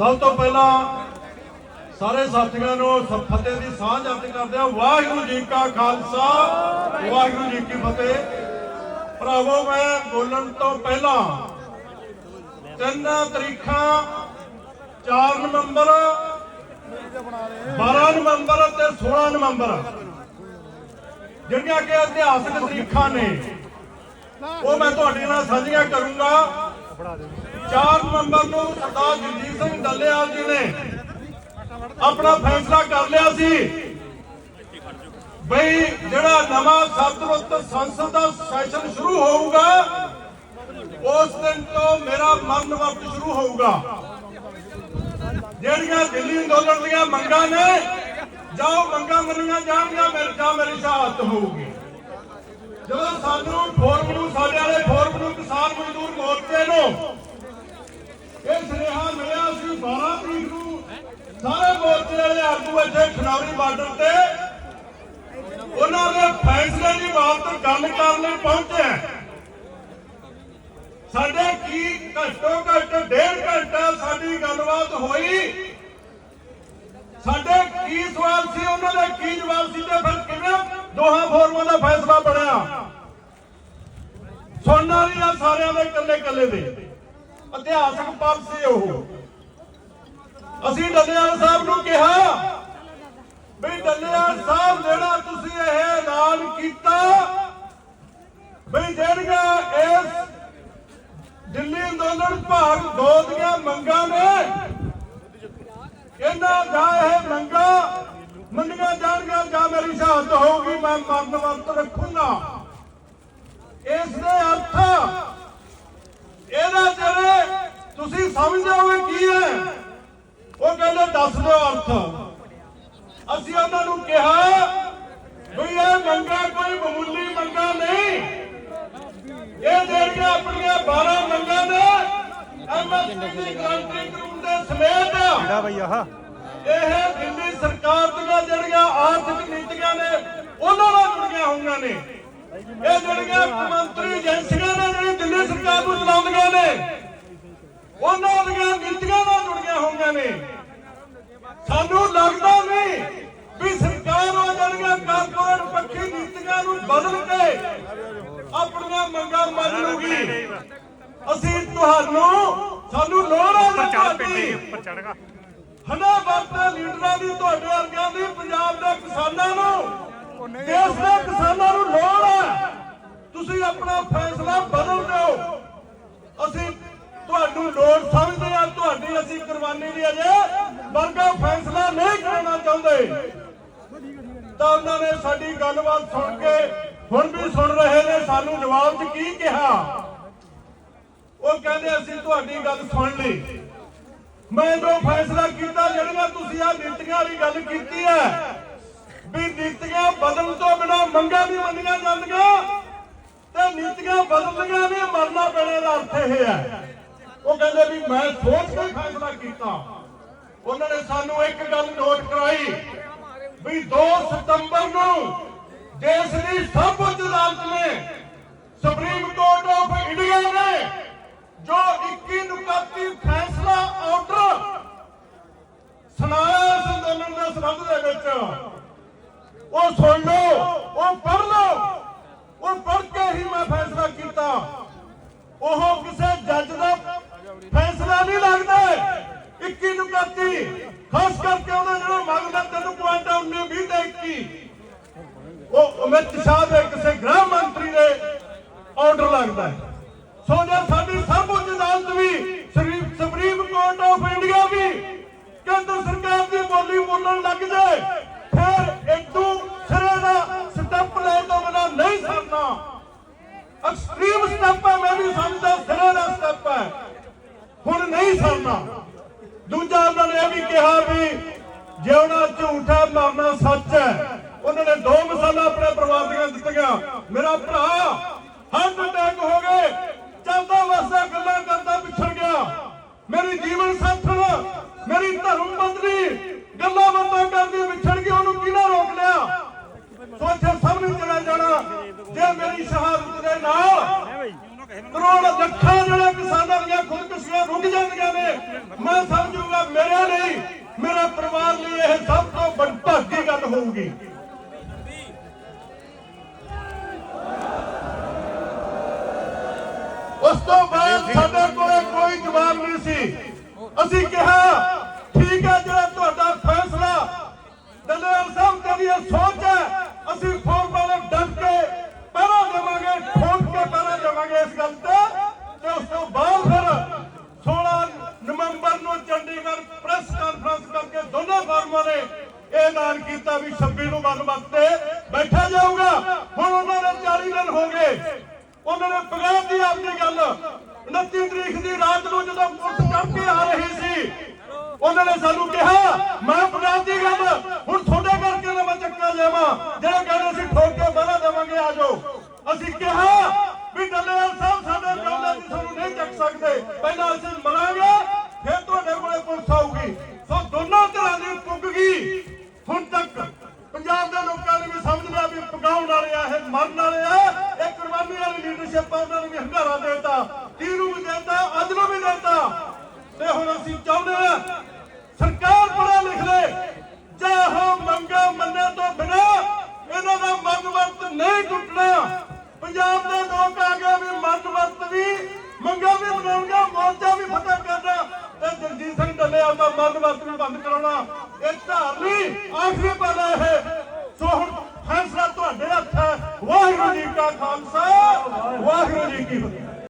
ਸਭ ਤੋਂ ਪਹਿਲਾਂ ਸਾਰੇ ਸਾਥੀਆਂ ਨੂੰ ਫਤਿਹ ਦੀ ਸਾਂਝ ਅਰਜ਼ ਕਰਦੇ ਹਾਂ। ਵਾਹਿਗੁਰੂ ਜੀ ਕਾ ਖਾਲਸਾ, ਵਾਹਿਗੁਰੂ ਜੀ ਕੀ ਫਤਿਹ। ਭਰਾਵੋ, ਮੈਂ ਬੋਲਣ ਤੋਂ ਪਹਿਲਾਂ ਤਿੰਨ ਤਰੀਖਾਂ 4 ਨਵੰਬਰ 12 ਨਵੰਬਰ ਤੇ 16 ਨਵੰਬਰ, ਜਿਹੜੀਆਂ ਕਿ ਇਤਿਹਾਸਕ ਤਰੀਖਾਂ ਨੇ, ਉਹ ਮੈਂ ਤੁਹਾਡੇ ਨਾਲ ਸਾਂਝੀਆਂ ਕਰੂੰਗਾ। 4 ਨਵੰਬਰ ਨੂੰ ਸਰਦਾਰ ਜਗਜੀਤ ਸਿੰਘ ਡੱਲੇਵਾਲ ਜੀ ਨੇ ਆਪਣਾ ਫੈਸਲਾ ਕਰ ਲਿਆ ਸੀ ਬਈ ਜਿਹੜਾ ਨਵਾਂ ਸਤਰੁੱਤ ਸੰਸਦ ਦਾ ਸੈਸ਼ਨ ਸ਼ੁਰੂ ਹੋਊਗਾ, ਉਸ ਦਿਨ ਤੋਂ ਮੇਰਾ ਮਰਨ ਵਕਤ ਸ਼ੁਰੂ ਹੋਊਗਾ। ਜਿਹੜੀਆਂ ਦਿੱਲੀ ਅੰਦੋਲਨ ਦੀਆਂ ਮੰਗਾਂ ਨੇ ਜਾਓ ਮੰਗਾਂ ਮੰਨੀਆਂ ਜਾਣਗੀਆਂ, ਮੇਰੇ ਜਾਂ ਮੇਰੀ ਸ਼ਹਾਦਤ ਹੋਊਗੀ। ਜਦੋਂ ਸਾਨੂੰ ਫੋਰਮ ਨੂੰ, ਸਾਡੇ ਵਾਲੇ ਫੋਰਮ ਨੂੰ ਕਿਸਾਨ ਮਜ਼ਦੂਰ ਮੋਰਚੇ ਨੂੰ ਇਹ ਸੁਨੇਹਾ ਮਿਲਿਆ ਸੀ 12 ਤਰੀਕ ਨੂੰ। ਸਾਰੇ ਮੋਰਚੇ ਵਾਲੇ ਆਗੂ ਇੱਥੇ ਖਨੌਰੀ ਬਾਰਡਰ ਤੇ, ਉਹਨਾਂ ਦੇ ਫੈਸਲੇ ਦੀ ਬਾਬਤ ਗੱਲ ਕਰਨ ਲਈ ਪਹੁੰਚੇ ਸਾਡੇ ਕੀ ਘੱਟੋ ਘੱਟ ਡੇਢ ਘੰਟਾ ਸਾਡੀ ਗੱਲਬਾਤ ਹੋਈ। ਸਾਡੇ ਕੀ ਸਵਾਲ ਸੀ, ਉਹਨਾਂ ਦਾ ਕੀ ਜਵਾਬ ਸੀ ਤੇ ਫਿਰ ਕਿਵੇਂ ਦੋਹਾਂ ਫੋਰਮਾਂ ਦਾ ਫੈਸਲਾ ਬਣਿਆ? ਸੁਣਨਾ ਨਹੀਂ ਆ ਸਾਰਿਆਂ ਦੇ ਇਕੱਲੇ ਇਕੱਲੇ ਦੇ। ਇਤਿਹਾਸਕ ਪਲ ਉਹ। ਅਸੀਂ ਡੱਲੇਵਾਲ ਸਾਹਿਬ ਨੂੰ ਕਿਹਾ ਵੀ ਡੱਲੇਵਾਲ ਸਾਹਿਬ, ਜਿਹੜਾ ਤੁਸੀਂ ਇਹ ਐਲਾਨ ਕੀਤਾ ਵੀ ਜਿਹੜੀਆਂ ਇਸ ਦਿੱਲੀ ਅੰਦੋਲਨ ਭਾਗ 2 ਦੀਆਂ ਮੰਗਾਂ ਨੇ, ਇਹਨਾਂ ਜਾਂ ਇਹ ਮੰਗਾਂ ਮੰਨੀਆਂ ਜਾਣਗੀਆਂ ਜਾਂ ਮੇਰੀ ਸ਼ਹਾਦਤ ਹੋਊਗੀ, ਮੈਂ ਮਰਨ ਵਰਤ ਰੱਖੂੰਗਾ ਇਸ ਦੇ ਅਰਥ ਇਹਦਾ ਜਿਹੜੇ ਤੁਸੀਂ ਸਮਝਦੇ ਹੋਵੇ ਕੀ ਹੈ ਉਹ ਕਹਿੰਦੇ ਦੱਸ ਦਿਓ ਅਰਥ ਅਸੀਂ ਉਹਨਾਂ ਨੂੰ ਕਿਹਾ ਵੀ ਇਹ ਮੰਗਾ ਕੋਈ ਮਾਮੂਲੀ ਮੰਗਾ ਨਹੀਂ ਇਹ ਜਿਹੜੀਆਂ ਆਪਣੀਆਂ 12 ਮੰਗਾਂ ਨੇ ਐਮਐਸਪੀ ਦੀ ਗਾਰੰਟੀ ਕਾਨੂੰਨ ਦੇ ਸਮੇਤ ਕਿਹੜਾ ਬਈ ਆਹ? ਇਹ ਦਿੱਲੀ ਸਰਕਾਰ ਦੀਆਂ ਜਿਹੜੀਆਂ ਆਰਥਿਕ ਨੀਤੀਆਂ ਨੇ ਉਹਨਾਂ ਨਾਲ ਜੁੜੀਆਂ ਹੋਈਆਂ ਨੇ। ਇਹ ਜਿਹੜੀਆਂ ਮੰਤਰੀ ਏਜੰਸੀਆਂ ਨੇ ਜਿਹੜੀ ਦਿੱਲੀ ਸਰਕਾਰ ਨੂੰ ਚਲਾਉਂਦੀਆਂ ਨੇ ਉਹਨਾਂ ਦੀਆਂ ਨੀਤੀਆਂ ਨਾਲ ਜੁੜੀਆਂ ਹੋਈਆਂ ਨੇ। ਸਾਨੂੰ ਲੱਗਦਾ ਨਹੀਂ ਵੀ ਸਰਕਾਰ ਉਹ ਜਿਹੜੀਆਂ ਕਾਰਪੋਰੇਟ ਪੱਖੀ ਨੀਤੀਆਂ ਨੂੰ ਬਦਲ ਕੇ ਆਪਣੀਆਂ ਮੰਗਾਂ ਮੰਨ ਲੂਗੀ ਅਸੀਂ ਤੁਹਾਨੂੰ ਸਾਨੂੰ ਲੋੜ ਹੈ ਉੱਪਰ ਚੜ ਤੁਹਾਡੀ। ਪਿੰਡੇ ਉੱਪਰ ਚੜਗਾ ਹਨਾ ਵਰਤੇ ਲੀਡਰਾਂ ਦੀ ਤੁਹਾਡੇ ਵਰਗਿਆਂ ਦੀ ਪੰਜਾਬ ਦੇ ਕਿਸਾਨਾਂ ਨੂੰ। ਦੇਸ਼ ਦੇ ਕਿਸਾਨਾਂ ਨੂੰ ਲੋੜ ਹੈ। ਤੁਸੀਂ ਆਪਣਾ ਫੈਸਲਾ ਬਦਲ ਦਿਓ। ਅਸੀਂ ਤੁਹਾਨੂੰ ਲੋੜ ਸਮਝਦੇ ਹਾਂ ਤੁਹਾਡੀ ਅਸੀਂ ਕੁਰਬਾਨੀ ਦੀ ਅਜੇ ਵਰਗਾ ਫੈਸਲਾ ਨਹੀਂ ਕਰਨਾ ਚਾਹੁੰਦੇ। ਤਾਂ ਉਹਨਾਂ ਨੇ ਸਾਡੀ ਗੱਲਬਾਤ ਸੁਣ ਕੇ ਹੁਣ ਵੀ ਸੁਣ ਰਹੇ ਨੇ ਸਾਨੂੰ ਜਵਾਬ 'ਚ ਕੀ ਕਿਹਾ? ਉਹ ਕਹਿੰਦੇ ਅਸੀਂ ਤੁਹਾਡੀ ਗੱਲ ਸੁਣ ਲਈ। ਮੈਂ ਜੋ ਫੈਸਲਾ ਕੀਤਾ ਜਿਹੜੀਆਂ ਤੁਸੀਂ ਆ ਨੀਤੀਆਂ ਵਾਲੀ ਗੱਲ ਕੀਤੀ ਹੈ ਵੀ ਨੀਤੀਆਂ ਬਦਲਣ ਤੋਂ ਬਿਨਾ ਮੰਗਾਂ ਨਹੀਂ ਮੰਨੀਆਂ ਜਾਂਦੀਆਂ ਤੇ ਨੀਤੀਆਂ ਬਦਲਣੀਆਂ ਨਹੀਂ ਮਰਨਾ ਪੈਣੇ ਦਾ ਅਰਥ ਇਹ ਹੈ। ਉਹ ਕਹਿੰਦੇ ਵੀ ਮੈਂ ਸੋਚ ਕੇ ਫੈਸਲਾ ਕੀਤਾ। ਉਹਨਾਂ ਨੇ ਸਾਨੂੰ ਇੱਕ ਗੱਲ ਨੋਟ ਕਰਾਈ ਵੀ 2 ਸਤੰਬਰ ਨੂੰ ਦੇਸ਼ ਦੀ ਸਰਵਉੱਚ ਅਦਾਲਤ ਨੇ ਸੁਪਰੀਮ ਕੋਰਟ ਆਫ ਇੰਡੀਆ ਨੇ ਜੋ 21 ਨੁਕਤੀ ਫੈਸਲਾ ਆਰਡਰ ਸੁਣਾਇਆ ਇਸ ਅੰਦੋਲਨ ਦੇ ਸੰਬੰਧ ਦੇ ਵਿੱਚ, ਉਹ ਸੁਣ ਲਓ, ਉਹ ਪੜ੍ਹ ਲਓ, ਉਹ ਪੜ੍ਹ ਕੇ ਹੀ ਮੈਂ ਫੈਸਲਾ ਕੀਤਾ। ਉਹ ਕਿਸੇ ਜੱਜ ਦਾ ਫੈਸਲਾ ਨਹੀਂ ਲੱਗਦਾ। 21 ਨੁਕਤੀ, ਖਾਸ ਕਰਕੇ ਉਹਦਾ ਜਿਹੜਾ ਮੰਗਦਾ ਤੈਨੂੰ ਪੁਆਇੰਟ 19 20 ਤੇ 21 ਉਹ ਅਮਿਤ ਸ਼ਾਹ ਦੇ ਕਿਸੇ ਗ੍ਰਹਿ ਮੰਤਰੀ ਦੇ ਆਰਡਰ ਲੱਗਦਾ ਹੈ। ਸੋ ਜੇ ਸਾਡੀ ਸਰਵਉੱਚ ਅਦਾਲਤ ਵੀ Shri supreme court of India ਵੀ ਕੇਂਦਰ ਸਰਕਾਰ ਦੀ ਬੋਲੀ ਲੱਗ ਜਾਏ ਫਿਰ ਇਦੋਂ ਸਿਰੇ ਦਾ ਸਟੈਪ ਲੈਣ ਤੋਂ ਬਿਨਾਂ ਨਹੀਂ ਸਰਨਾ। ਐਕਸਟ੍ਰੀਮ ਸਟੈਪ ਹੈ, ਮੈਂ ਵੀ ਸਮਝਦਾ ਸਿਰੇ ਦਾ ਸਟੈਪ ਹੈ। ਹੁਣ ਨਹੀਂ ਸਰਨਾ। ਦੂਜਾ ਉਹਨਾਂ ਨੇ ਇਹ ਵੀ ਕਿਹਾ ਵੀ ਜਿਉਣਾ ਝੂਠ ਮਰਨਾ ਸੱਚ ਹੈ, ਉਹਨਾਂ ਨੇ ਦੋ ਮਿਸਾਲਾਂ ਆਪਣੇ ਪਰਿਵਾਰ ਦੀਆਂ ਦਿੱਤੀਆਂ। ਮੇਰਾ ਭਰਾ ਹਾਰਟ ਅਟੈਕ ਹੋ ਗਏ, ਚੱਲਦਾ ਵਸਦਾ ਗੱਲਾਂ ਕਰਦਾ ਪਿੱਛੜ ਗਿਆ। ਮੇਰੀ ਜੀਵਨ ਸਾਥਣ, ਮੇਰੀ ਧਰਮ ਪਤਨੀ ਗੱਲਾਂ ਬਾਤਾਂ ਕਰਦੇ ਵਿਛੜ ਗਈ ਉਹਨੂੰ ਕਿਹਨਾਂ ਰੋਕ ਲਿਆ? ਸੋ ਸਭ ਨੂੰ ਚਲਾ ਜਾਣਾ, ਜੇ ਮੇਰੀ ਸ਼ਹਾਦਤ ਦੇ ਨਾਲ ਕਰੋੜ ਲੱਖਾਂ ਜਿਹੜੇ ਕਿਸਾਨਾਂ ਦੀਆਂ ਖੁਦਕੁਸ਼ੀਆਂ ਰੁਕ ਜਾਂਦੀਆਂ ਨੇ, ਮੈਂ ਸਮਝੂਗਾ ਮੇਰੇ ਲਈ, ਮੇਰੇ ਪਰਿਵਾਰ ਲਈ ਇਹ ਸਭ ਤੋਂ ਵੱਡੀ ਗੱਲ ਹੋਊਗੀ। ਉਸ ਤੋਂ ਬਾਅਦ ਸਾਡੇ ਕੋਲ ਕੋਈ ਜਵਾਬ ਨਹੀਂ ਸੀ। ਅਸੀਂ ਕਿਹਾ ਉਸ ਤੋਂ ਬਾਅਦ ਫਿਰ 16 ਨਵੰਬਰ ਨੂੰ ਚੰਡੀਗੜ੍ਹ ਪ੍ਰੈਸ ਕਾਨਫਰੰਸ ਕਰਕੇ ਦੋਨੋਂ ਫਾਰਮਾਂ ਨੇ ਇਹ ਐਲਾਨ ਕੀਤਾ ਵੀ 26 ਨੂੰ ਬੰਦ ਤੇ ਬੈਠਾ ਜਾਊਗਾ। ਹੁਣ ਉਹਨਾਂ ਦੇ 40 ਦਿਨ ਹੋ ਗਏ। ਉਹਨਾਂ ਨੇ ਬਗੈਰ ਦੀ ਆਪਣੀ ਗੱਲ 29 ਤਰੀਕ ਦੀ ਰਾਤ ਨੂੰ ਜਦੋਂ ਪੁਲਿਸ ਚੜ੍ਹ ਕੇ ਆ ਰਹੀ ਸੀ, ਉਹਨਾਂ ਨੇ ਸਾਨੂੰ ਕਿਹਾ, ਮੈਂ ਬਗੈਰ ਦੀ ਗੱਲ ਹੁਣ ਤੁਹਾਡੇ ਕਰਕੇ ਨਾ ਮੈਂ ਚੱਕਾ ਜਾਵਾਂ ਜਿਹੜੇ ਕਹਿੰਦੇ ਸੀ ਠੋਕ ਕੇ ਬਣਾ ਦੇਵਾਂਗੇ, ਆ ਜਾਓ। ਅਸੀਂ ਕਿਹਾ ਵੀ ਡੱਲੇਵਾਲ ਸਾਹਿਬ ਸਕਦੇ। ਪਹਿਲਾਂ ਅਸੀਂ ਮਰਾਂਗੇ ਫਿਰ ਤੁਹਾਡੇ ਕੋਲੇ ਪੁਲਿਸ ਆਊਗੀ। ਸੋ ਦੋਨੋਂ ਤਰ੍ਹਾਂ ਦੀ ਪੁੱਗ ਗਈ। ਹੁਣ ਤੱਕ ਪੰਜਾਬ ਦੇ ਲੋਕਾਂ ਨੇ ਵੀ ਸਮਝ ਲਿਆ ਵੀ ਪਕਾਉਣ ਵਾਲੇ ਆ, ਇਹ ਮਰਨ ਵਾਲੇ ਆ। ਇਹ ਕੁਰਬਾਨੀ ਵਾਲੀ ਲੀਡਰਸ਼ਿਪ ਆ, ਉਹਨਾਂ ਨੂੰ ਵੀ ਹੰਗਾਰਾ ਦੇਤਾ ਤੀ ਨੂੰ ਵੀ ਦੇਤਾ ਅੱਜ ਨੂੰ ਵੀ ਦੇਤਾ ਤੇ ਹੁਣ ਅਸੀਂ ਚਾਹੁੰਦੇ ਆ ਸਰਕਾਰ ਪੜਾ ਲਿਖ ਲੈ ਜੇ ਉਹ ਮੰਗਾ ਮੰਨੇ ਤੋਂ ਬਿਨਾ ਇਹਨਾਂ ਦਾ ਮਨ ਵਰਤ ਨਹੀਂ ਟੁੱਟਣਾ ਪੰਜਾਬ ਦੇ ਲੋਕ ਆ ਗਏ ਵੀ ਮਨ ਵਰਤ ਵੀ ਮੰਗਾ ਵੀ ਬਣਾਉਣਗੇ ਮੋਰਚਾ ਵੀ ਫਤਿਹ ਕਰਨਾ ਤੇ ਜਗਜੀਤ ਸਿੰਘ ਡੱਲੇਵਾਲ ਦਾ ਮਨ ਵਰਤ ਵੀ ਬੰਦ ਕਰਾਉਣਾ। ਇਹ ਧਾਰਨੀ ਆਖਰੀ ਪਲ ਹੈ ਇਹ। ਸੋ ਹੁਣ ਫੈਸਲਾ ਤੁਹਾਡੇ ਹੱਥ ਹੈ। ਵਾਹਿਗੁਰੂ ਜੀ ਕਾ ਖਾਲਸਾ, ਵਾਹਿਗੁਰੂ ਜੀ ਕੀ ਫਤਿਹ।